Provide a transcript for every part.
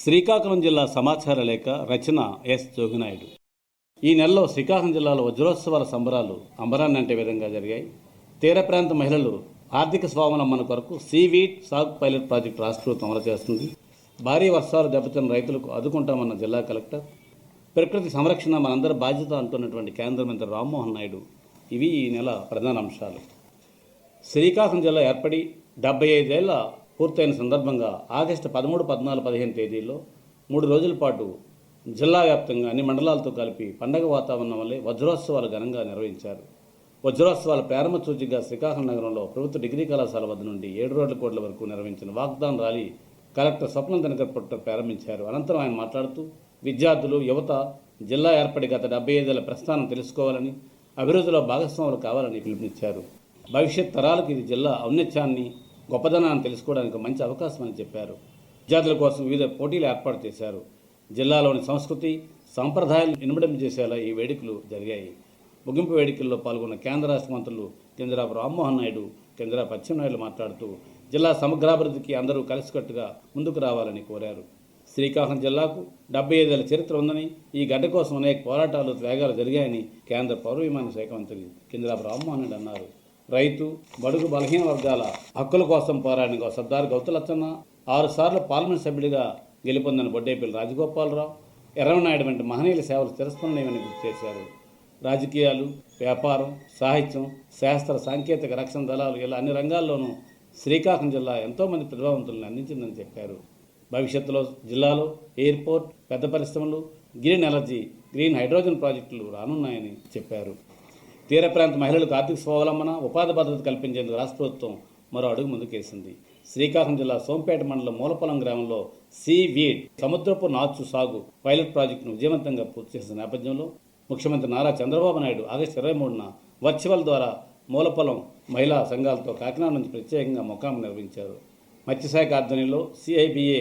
శ్రీకాకుళం జిల్లా సమాచార లేఖ రచన ఎస్ జోగినాయుడు. ఈ నెలలో శ్రీకాకుళం జిల్లాలో వజ్రోత్సవాల సంబరాలు అంబరాన్ని అంటే విధంగా జరిగాయి. తీర ప్రాంత మహిళలు ఆర్థిక స్వావలంబన కొరకు సీవీడ్ సాగు పైలట్ ప్రాజెక్టు రాష్ట్ర అమలు చేస్తుంది. భారీ వర్షాలు దెబ్బతిన్న రైతులకు ఆదుకుంటామన్న జిల్లా కలెక్టర్. ప్రకృతి సంరక్షణ మనందరి బాధ్యత అంటున్నటువంటి కేంద్ర మంత్రి రామ్మోహన్ నాయుడు. ఇవి ఈ నెల ప్రధాన అంశాలు. శ్రీకాకుళం జిల్లా ఏర్పడి డెబ్బై ఐదేళ్ళ పూర్తయిన సందర్భంగా ఆగస్టు పదమూడు పద్నాలుగు పదిహేను తేదీల్లో మూడు రోజుల పాటు జిల్లా వ్యాప్తంగా అన్ని మండలాలతో కలిపి పండగ వాతావరణం వల్లే వజ్రోత్సవాలు ఘనంగా నిర్వహించారు. వజ్రోత్సవాల ప్రారంభ సూచికగా శ్రీకాకుళం నగరంలో ప్రభుత్వ డిగ్రీ కళాశాల వద్ద నుండి ఏడు రోడ్ల కోట్ల వరకు నిర్వహించిన వాగ్దాన్ ర్యాలీ కలెక్టర్ స్వప్నం దినకర్ పుట్ట ప్రారంభించారు. అనంతరం ఆయన మాట్లాడుతూ విద్యార్థులు యువత జిల్లా ఏర్పడి గత డెబ్బై ఐదేళ్ళ ప్రస్థానం తెలుసుకోవాలని అభివృద్ధిలో భాగస్వాములు కావాలని పిలుపునిచ్చారు. భవిష్యత్ తరాలకు ఇది జిల్లా ఔన్నత్యాన్ని గొప్పదనాన్ని తెలుసుకోవడానికి మంచి అవకాశం అని చెప్పారు. విద్యార్థుల కోసం వివిధ పోటీలు ఏర్పాటు చేశారు. జిల్లాలోని సంస్కృతి సాంప్రదాయాలు ఇనుమడింపు చేసేలా ఈ వేడుకలు జరిగాయి. ముగింపు వేడుకల్లో పాల్గొన్న కేంద్ర రాష్ట్ర మంత్రులు కింజరాపు రామ్మోహన్ నాయుడు కేంద్ర పశ్చిమనాయుడు మాట్లాడుతూ జిల్లా సమగ్రాభివృద్ధికి అందరూ కలిసికట్టుగా ముందుకు రావాలని కోరారు. శ్రీకాకుళం జిల్లాకు డెబ్బై ఐదేళ్ళ చరిత్ర ఉందని ఈ గడ్డ కోసం అనేక పోరాటాలు త్యాగాలు జరిగాయని కేంద్ర పౌర విమాన శాఖ మంత్రి కింజరాపు రామ్మోహన్ నాయుడు అన్నారు. రైతు బడుగు బలహీన వర్గాల హక్కుల కోసం పోరాడిన సర్దార్ గౌతలచ్చన్న ఆరుసార్లు పార్లమెంట్ సభ్యుడిగా గెలుపొందిన బొడ్డేపల్లి రాజగోపాలరావు ఎర్రవనాయుడు వంటి మహనీయుల సేవలు తిరస్మరణీయమని గుర్తు చేశారు. రాజకీయాలు వ్యాపారం సాహిత్యం శాస్త్ర సాంకేతిక రక్షణ దళాలు ఇలా అన్ని రంగాల్లోనూ శ్రీకాకుళం జిల్లా ఎంతోమంది ప్రతిభావంతులను అందించిందని చెప్పారు. భవిష్యత్తులో జిల్లాలో ఎయిర్పోర్ట్ పెద్ద పరిశ్రమలు గ్రీన్ ఎనర్జీ గ్రీన్ హైడ్రోజన్ ప్రాజెక్టులు రానున్నాయని చెప్పారు. తీర ప్రాంత మహిళలకు ఆర్థిక స్వావలంబన ఉపాధి భద్రత కల్పించేందుకు రాష్ట్ర ప్రభుత్వం మరో అడుగు ముందుకేసింది. శ్రీకాకుళం జిల్లా సోంపేట మండలం మూలపొలం గ్రామంలో సీ వీడ్ సముద్రపు నాచు సాగు పైలట్ ప్రాజెక్టును విజయవంతంగా పూర్తి చేసిన నేపథ్యంలో ముఖ్యమంత్రి నారా చంద్రబాబు నాయుడు ఆగస్టు ఇరవై మూడున వర్చువల్ ద్వారా మూలపొలం మహిళా సంఘాలతో కాకినాడ నుంచి ప్రత్యేకంగా ముఖాము నిర్వహించారు. మత్స్యశాఖ ఆధ్వర్యంలో సిఐబిఏ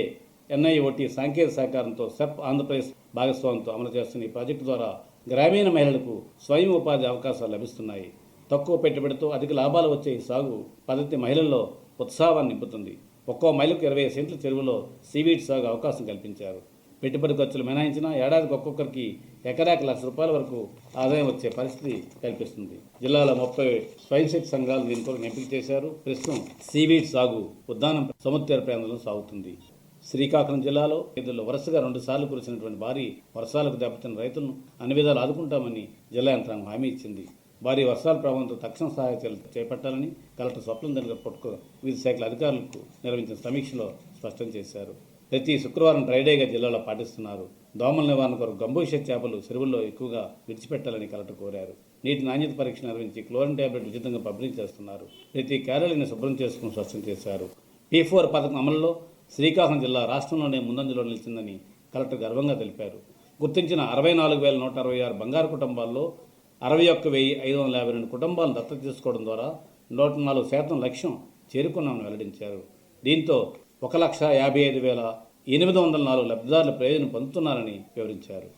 ఎన్ఐఓటి సాంకేతిక సహకారంతో సెప్ ఆంధ్రప్రదేశ్ భాగస్వామ్యంతో అమలు చేస్తున్న ఈ ప్రాజెక్టు ద్వారా గ్రామీణ మహిళలకు స్వయం ఉపాధి అవకాశాలు లభిస్తున్నాయి. తక్కువ పెట్టుబడితో అధిక లాభాలు వచ్చే సాగు పద్ధతి మహిళల్లో ఉత్సాహాన్ని నింపుతుంది. ఒక్కో మైలుకు ఇరవై సెంట్ల చెరువులో సీవీడ్ సాగు అవకాశం కల్పించారు. పెట్టుబడి ఖర్చులు మినహాయించిన ఏడాదికి ఒక్కొక్కరికి ఎకరాకి లక్ష రూపాయల వరకు ఆదాయం వచ్చే పరిస్థితి కల్పిస్తుంది. జిల్లాలో ముప్పై స్వయంశక్తి సంఘాలు దీని కొరకు ఎంపిక చేశారు. ప్రస్తుతం సీవీడ్ సాగు ఉద్దానం సముద్ర ప్రాంతంలో సాగుతుంది. శ్రీకాకుళం జిల్లాలో ఇదిలో వరుసగా రెండు సార్లు కురిసినటువంటి భారీ వర్షాలకు దెబ్బతిన్న రైతులను అన్ని విధాలు ఆదుకుంటామని జిల్లా యంత్రాంగం హామీ ఇచ్చింది. భారీ వర్షాల ప్రభావంతో తక్షణ సహాయ చర్యలు చేపట్టాలని కలెక్టర్ స్వప్నం దగ్గర పట్టుకు వివిధ శాఖల అధికారులకు నిర్వహించిన సమీక్షలో స్పష్టం చేశారు. ప్రతి శుక్రవారం డ్రైడేగా జిల్లాలో పాటిస్తున్నారు. దోమల నివారణ కొరకు గంభూష చేపలు చెరువుల్లో ఎక్కువగా విడిచిపెట్టాలని కలెక్టర్ కోరారు. నీటి నాణ్యత పరీక్ష నిర్వహించి క్లోరిన్ టాబ్లెట్ ఉచితంగా పంపిణీ చేస్తున్నారు. ప్రతి కార్యాలయాన్ని శుభ్రం చేసుకుని స్పష్టం చేశారు. పీ ఫోర్ పథకం అమలులో శ్రీకాకుళం జిల్లా రాష్ట్రంలోనే ముందంజలో నిలిచిందని కలెక్టర్ గర్వంగా తెలిపారు. గుర్తించిన అరవై నాలుగు వేల నూట అరవై ఆరు బంగారు కుటుంబాల్లో అరవై ఒక్క వెయ్యి ఐదు వందల యాభై రెండు కుటుంబాలను దత్తత తీసుకోవడం ద్వారా నూట నాలుగు శాతం లక్ష్యం చేరుకున్నామని వెల్లడించారు. దీంతో ఒక లక్ష యాభై ఐదు వేల ఎనిమిది వందల నాలుగు లబ్ధిదారుల ప్రయోజనం పొందుతున్నారని వివరించారు.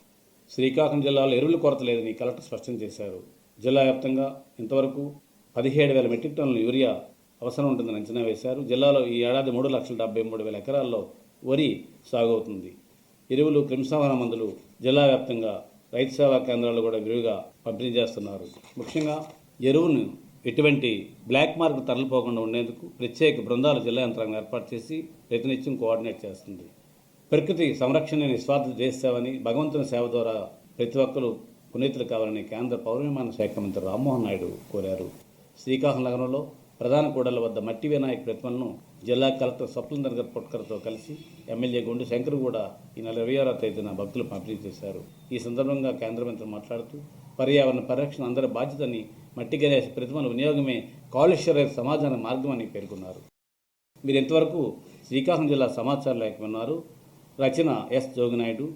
శ్రీకాకుళం జిల్లాలో ఎరువుల కొరత లేదని కలెక్టర్ స్పష్టం చేశారు. జిల్లా వ్యాప్తంగా ఇంతవరకు పదిహేడు వేల మెట్రిక్ టన్నుల యూరియా అవసరం ఉంటుందని అంచనా వేశారు. జిల్లాలో ఈ ఏడాది మూడు లక్షల డెబ్బై మూడు వేల ఎకరాల్లో వరి సాగు అవుతుంది ఎరువులు క్రిమిసంహార మందులు జిల్లా వ్యాప్తంగా రైతు సేవా కేంద్రాలు కూడా విరివిగా పంపిణీ చేస్తున్నారు. ముఖ్యంగా ఎరువును ఎటువంటి బ్లాక్ మార్క్ తరలిపోకుండా ఉండేందుకు ప్రత్యేక బృందాలు జిల్లా యంత్రాంగం ఏర్పాటు చేసి ప్రతినిత్యం కోఆర్డినేట్ చేస్తుంది. ప్రకృతి సంరక్షణ నిస్వార్థ చేస్తామని భగవంతుని సేవ ద్వారా ప్రతి ఒక్కరూ పునీతులు కావాలని కేంద్ర పౌర విమాన శాఖ మంత్రి రామ్మోహన్ నాయుడు కోరారు. శ్రీకాకుళం నగరంలో ప్రధాన కూడళ్ళ వద్ద మట్టి వినాయక ప్రతిమలను జిల్లా కలెక్టర్ స్వప్నందర్ గారి పుట్కర్తో కలిసి ఎమ్మెల్యే గుండు శంకర్ కూడా ఈ నెల ఇరవై ఆరో తేదీన భక్తులు పంపిణీ చేశారు. ఈ సందర్భంగా కేంద్ర మంత్రి మాట్లాడుతూ పర్యావరణ పరిరక్షణ అందరి బాధ్యతని మట్టి గణేష్ ప్రతిమల వినియోగమే కాలుష్య రహిత సమాజానికి మార్గమని పేర్కొన్నారు. మీరు ఇంతవరకు శ్రీకాకుళం జిల్లా సమాచారం లేఖ విన్నారు. రచన ఎస్ జోగినాయుడు